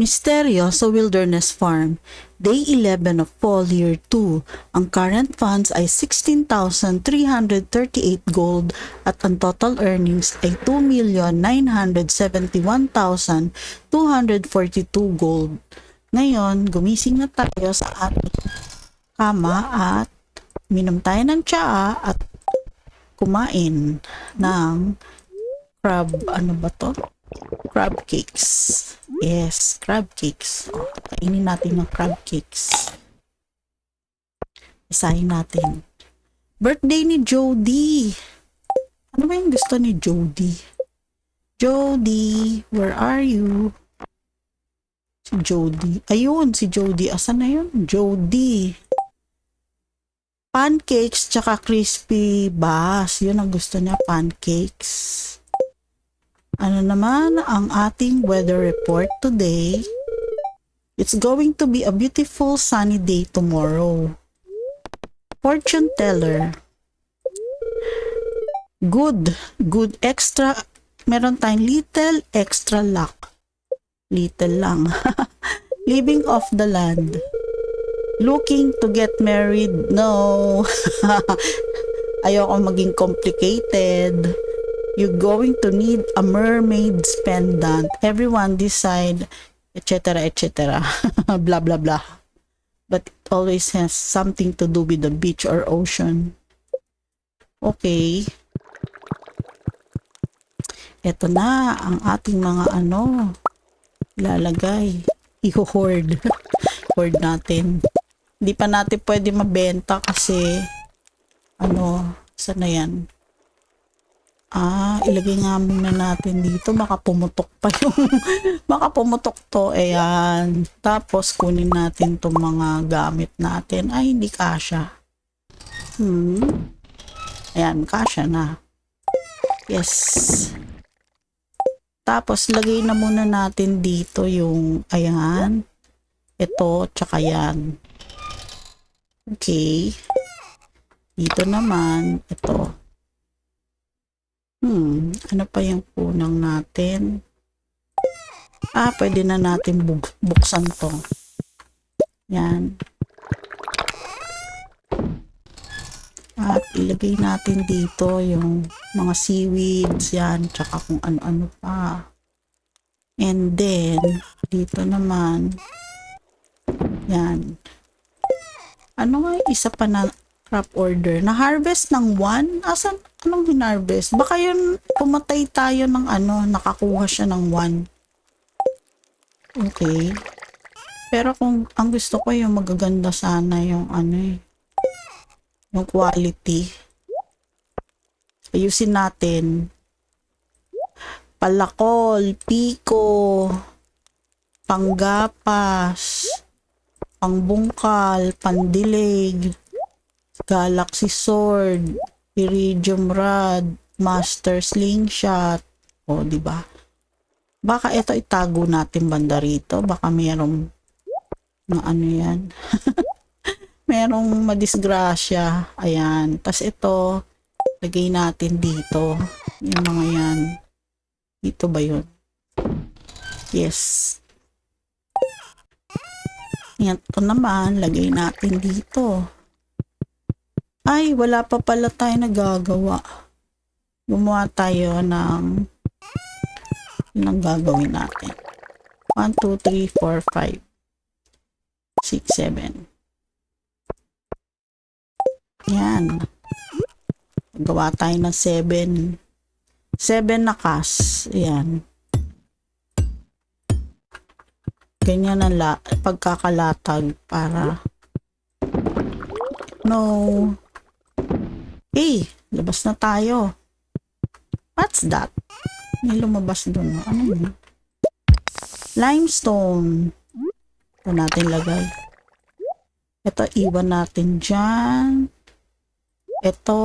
Misteryo sa Wilderness Farm. Day 11 of Fall Year 2. Ang current funds ay 16,338 gold at ang total earnings ay 2,971,242 gold. Ngayon, gumising na tayo sa ating kama at minom tayo ng tsaa at kumain ng crab, ano ba to? Crab cakes. Yes, crab cakes. O, kainin natin ng crab cakes. Isahin natin. Birthday ni Jody. Ano ba yung gusto ni Jody? Jody, where are you? Si Jody. Ayun, si Jody. Asan na yun? Jody. Pancakes tsaka crispy bass. Yun ang gusto niya, pancakes. Ano naman ang ating weather report today? It's going to be a beautiful sunny day tomorrow. Fortune teller. Good. Good extra. Meron tayong little extra luck. Little lang. Living off the land. Looking to get married. No. Ayoko maging complicated you're going to need a mermaid's pendant. Everyone decide, etc., etc. blah, blah, blah. But it always has something to do with the beach or ocean. Okay. Ito na ang ating mga ano, lalagay. I-hoard. Hoard natin. Hindi pa natin pwede mabenta kasi ano, sana yan? Ah, ilagay nga muna natin dito. Baka pumutok pa yung... baka pumutok to. Ayan. Tapos, kunin natin itong mga gamit natin. Ay, hindi kasha. Hmm. Ayan, kasha na. Yes. Tapos, lagay na muna natin dito yung... Ayan. Ito, tsaka yan. Okay. Dito naman, ito. Hmm, ano pa yung punang natin? Ah, pwede na natin buk buksan to. Yan. At ilagay natin dito yung mga seaweeds, yan, tsaka kung ano-ano pa. And then, dito naman, yan. Ano nga isa pa na crop order? Na-harvest ng one? Asan? Anong hinarvest? Baka yun, pumatay tayo ng ano, nakakuha siya ng one. Okay. Pero kung ang gusto ko yung magaganda sana yung ano eh, yung quality. Ayusin natin. Palakol, piko, panggapas, pangbungkal, pandilig, Galaxy Sword, Iridium Rod, Master Slingshot. O, di ba? Baka ito itago natin banda rito. Baka mayroong na ano yan. merong madisgrasya. Ayan. Tapos ito, lagay natin dito. Yung mga yan. Dito ba yun? Yes. Yan. Ito naman, lagay natin dito. Ay, wala pa pala tayo nagagawa. Gumawa tayo ng ang gagawin natin. 1, 2, 3, 4, 5, 6, 7. Yan. Gawa tayo ng 7. 7 na kas. Yan. Ganyan ang la pagkakalatag para no Eh, labas na tayo. What's that? May lumabas doon. Ano yun? Limestone. Ito natin lagay. Ito, iwan natin dyan. Ito,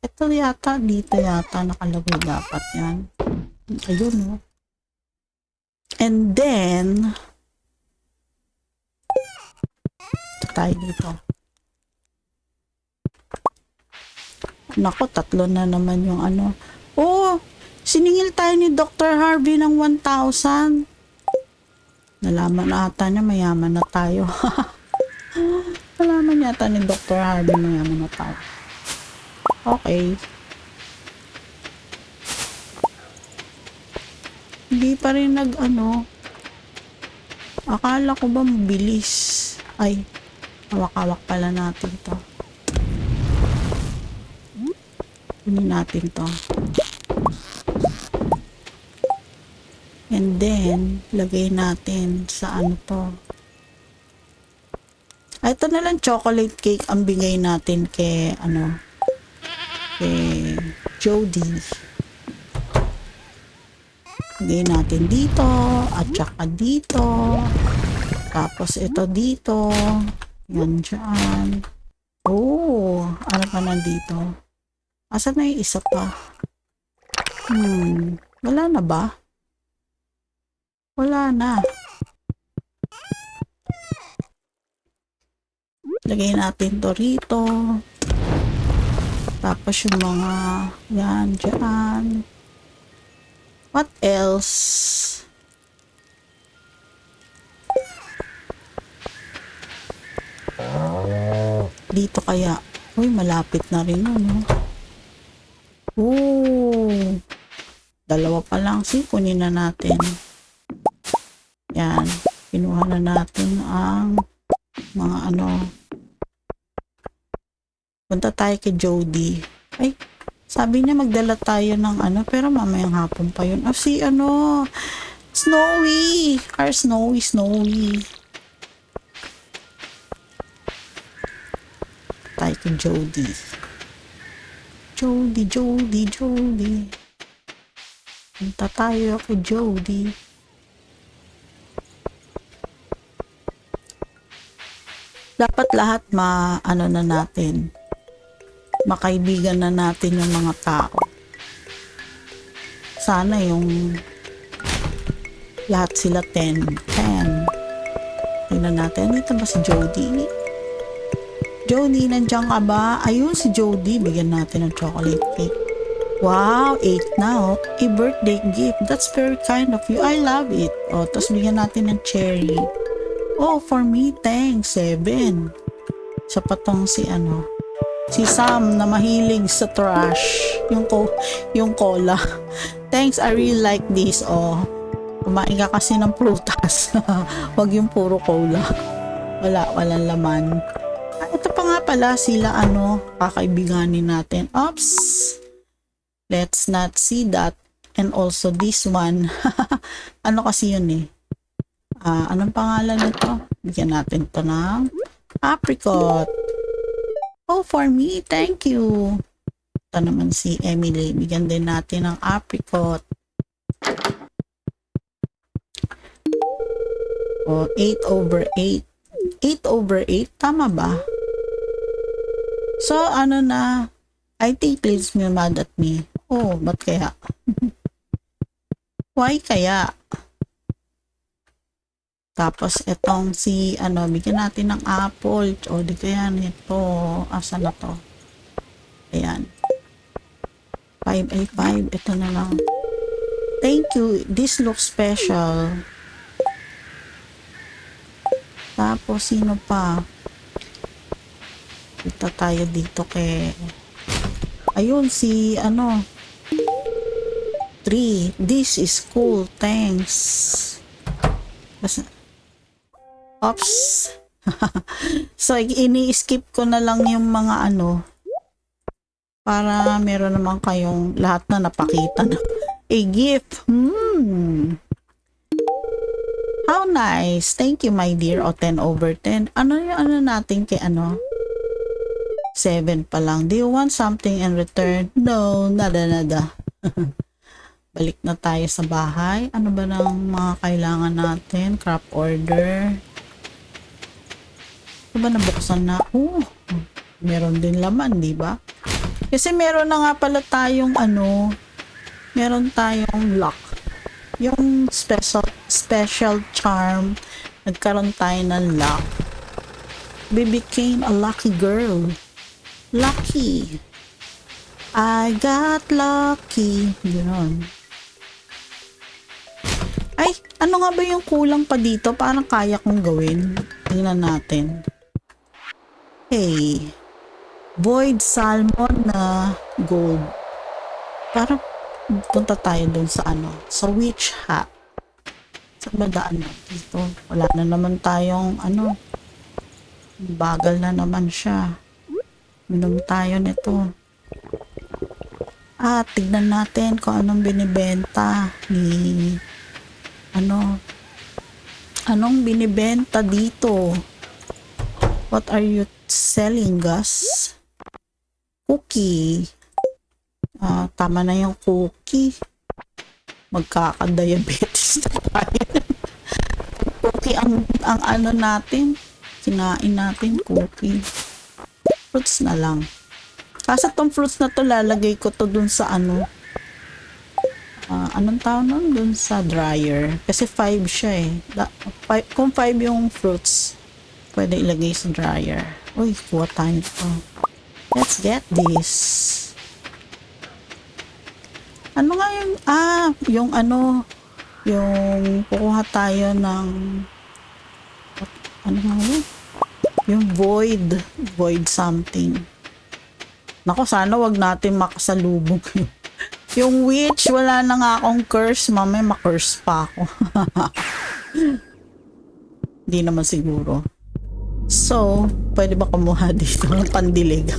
ito yata, dito yata nakalagay dapat yan. Ayun, no? And then, tayo dito. Nako, tatlo na naman yung ano. Oh, siningil tayo ni Dr. Harvey ng 1,000. Nalaman ata niya mayaman na tayo. Nalaman yata ni Dr. Harvey mayaman na tayo. Okay. Hindi pa rin nag ano. Akala ko ba mabilis? Ay, hawak-hawak pala natin to. Kunin natin to. And then, lagay natin sa ano to. Ah, Ito na lang chocolate cake ang bigay natin kay ano kay Jody. Lagay natin dito at saka dito. Tapos ito dito. Yan dyan. Oh, ano pa nandito? Asa na yung isa pa? Hmm, wala na ba? Wala na. Lagay natin to rito. Tapos yung mga yan, dyan. What else? Dito kaya. Uy, malapit na rin yun, no? Oh. Dalawa pa lang. Si, kunin na natin. Yan. Kinuha na natin ang mga ano. Punta tayo kay Jody. Ay, sabi niya magdala tayo ng ano, pero mamayang hapon pa yun. Ah, si ano, Snowy! Our Snowy, Snowy. Tayo kay Jody. Jody, Jody, Jody. Punta tayo kay Jody. Dapat lahat ma, ano na natin, makaibigan na natin yung mga tao. Sana yung lahat sila 10. 10. Tingnan natin. Dito ba si Jody? Jody, nandiyan ka ba? Ayun si Jody. Bigyan natin ng chocolate cake. Wow, 8 now. A birthday gift. That's very kind of you. I love it. O, tapos bigyan natin ng cherry. Oh, for me, thanks. 7. Sa patong si ano, si Sam na mahilig sa trash. Yung, ko, yung cola. Thanks, I really like this. Oh, kumain ka kasi ng prutas. Wag yung puro cola. Wala, walang laman. Nga pala sila ano, kakaibiganin natin. Oops! Let's not see that. And also this one. ano kasi yun eh. Ah, anong pangalan nito? Bigyan natin to ng apricot. Oh, for me, thank you. Ito naman si Emily. Bigyan din natin ng apricot. Oh, 8 over 8. 8 over 8, tama ba? So, ano na, I think Liz me mad at me. Oh, ba't kaya? Why kaya? Tapos, etong si, ano, bigyan natin ng apple. O, di kaya nito. Asa na to? Ayan. 5 ay 5. Ito na lang. Thank you. This looks special. Tapos, sino pa? Kita tayo dito kay... Ayun, si, ano, 3. This is cool. Thanks. Basta, Oops. so, ini-skip ko na lang yung mga ano para meron naman kayong lahat na napakita na. A gift. Hmm. How nice. Thank you, my dear. O, 10 over 10. Ano yung ano natin kay ano? 7 pa lang. Do you want something in return? No, nada, nada. Balik na tayo sa bahay. Ano ba ng mga kailangan natin? Craft order. Ano ba nabuksan na? Oh, meron din laman, di ba? Kasi meron na nga pala tayong ano, meron tayong lock. Yung special special charm, nagkaroon tayo ng lock. We became a lucky girl. Lucky. I got lucky. Ganon. Ay, Ano nga ba yung kulang pa dito? Parang kaya kong gawin. Tingnan natin. Hey. Void salmon na gold. Parang punta tayo dun sa ano, sa witch hat. Sa badaan na dito. Wala na naman tayong ano. Bagal na naman siya. Minom tayo nito. Ah, tignan natin kung anong binibenta ni ano anong binibenta dito. What are you selling, Gus? Cookie. Ah, tama na yung cookie. Magkaka-diabetes na tayo. cookie ang, ang ano natin. Kinain natin cookie. Fruits na lang. Kasi tong fruits na to, lalagay ko to dun sa ano. Ah, anong tawag nun? Dun sa dryer. Kasi 5 siya eh. Da, five, kung 5 yung fruits, pwede ilagay sa dryer. Uy, kuha tayo to. Let's get this. Ano nga yung, ah, yung ano, yung kukuha tayo ng, ano nga yun? Yung void, void something. Nako, sana wag natin makasalubog yun. Yung witch, wala na nga akong curse. Mamaya makurse pa ako. Hindi naman siguro. So, pwede ba kumuha dito ng pandilig?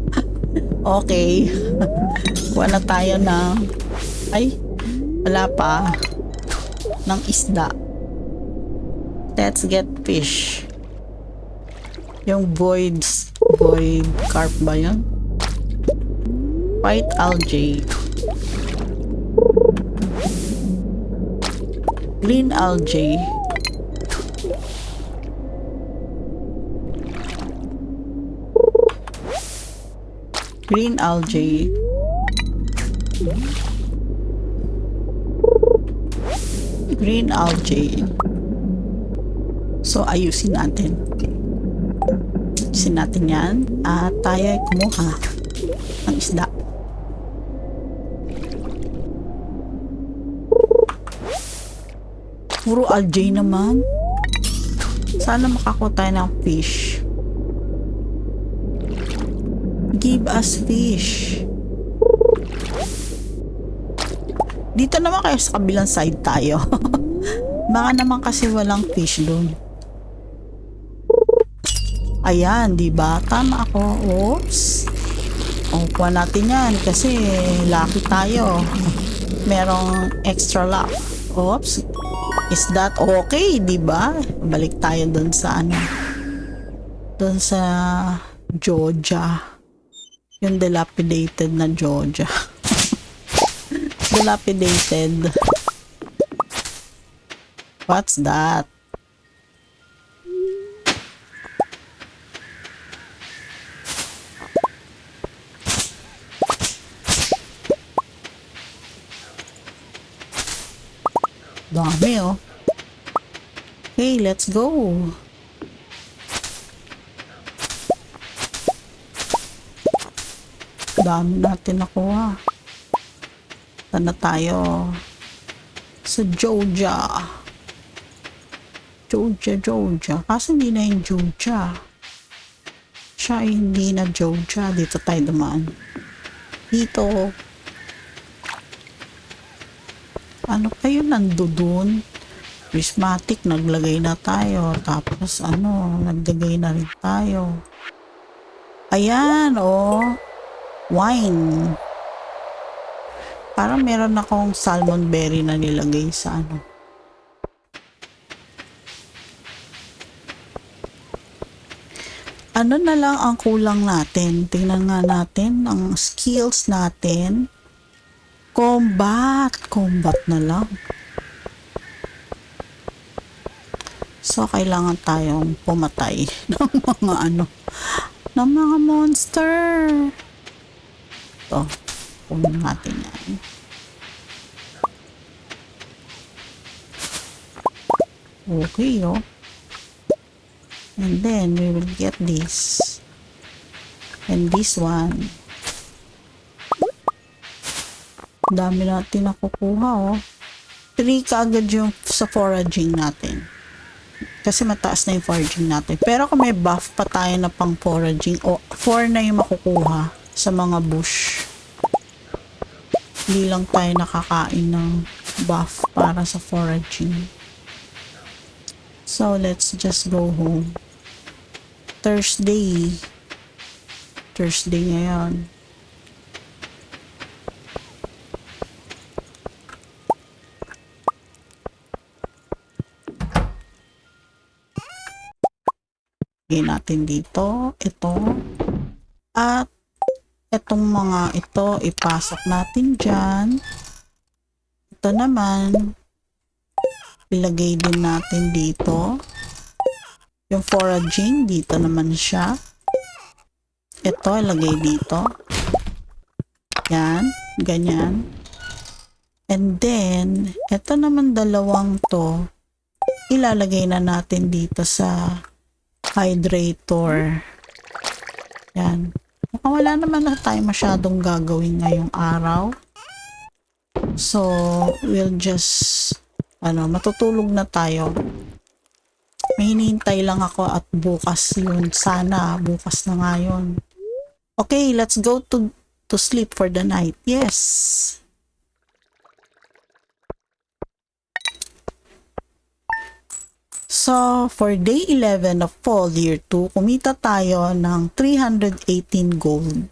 okay. Kuha na tayo ng... Ay, wala pa. Ng isda. Let's get fish. Yung voids, void carp ba yun? White algae. Green algae. Green algae. Green algae. So, ayusin natin. Ayusin natin yan. At tayo ay kumuha ng isda. Puro algae naman. Sana makakuha tayo ng fish. Give us fish. Dito naman kayo sa kabilang side tayo. Baka naman kasi walang fish doon. Ayan, di ba? Tama ako. Oops. O, natin yan kasi lucky tayo. Merong extra luck. Oops. Is that okay, di ba? Balik tayo doon sa ano. Doon sa Georgia. Yung dilapidated na Georgia. dilapidated. What's that? Dami oh. Okay, let's go. Dami natin nakuha. Tana tayo sa Georgia. Georgia, Georgia. Kasi hindi na yung Georgia. Siya hindi na Georgia. Dito tayo dumaan. Dito. Ano kayo nandoon? Prismatic, naglagay na tayo. Tapos ano, naglagay na rin tayo. Ayan, oh. Wine. Parang meron akong salmon berry na nilagay sa ano. Ano na lang ang kulang natin? Tingnan nga natin ang skills natin. Combat. Combat na lang. So, kailangan tayong pumatay ng mga ano, ng mga monster. Ito. Kunin natin yan. Okay, oh. And then, we will get this. And this one. Dami natin nakukuha, oh. 3 kaagad yung sa foraging natin. Kasi mataas na yung foraging natin. Pero kung may buff pa tayo na pang foraging, o 4 na yung makukuha sa mga bush. Hindi lang tayo nakakain ng buff para sa foraging. So, let's just go home. Thursday. Thursday ngayon. Lagyan natin dito, ito. At itong mga ito, ipasok natin dyan. Ito naman, ilagay din natin dito. Yung foraging, dito naman siya. Ito, ilagay dito. Yan, ganyan. And then, ito naman dalawang to, ilalagay na natin dito sa hydrator. Yan. Mukhang wala naman na tayo masyadong gagawin ngayong araw. So, we'll just, ano, matutulog na tayo. May lang ako at bukas yun. Sana, bukas na nga. Okay, let's go to, to sleep for the night. Yes! So, for day 11 of fall year 2, kumita tayo ng 318 gold.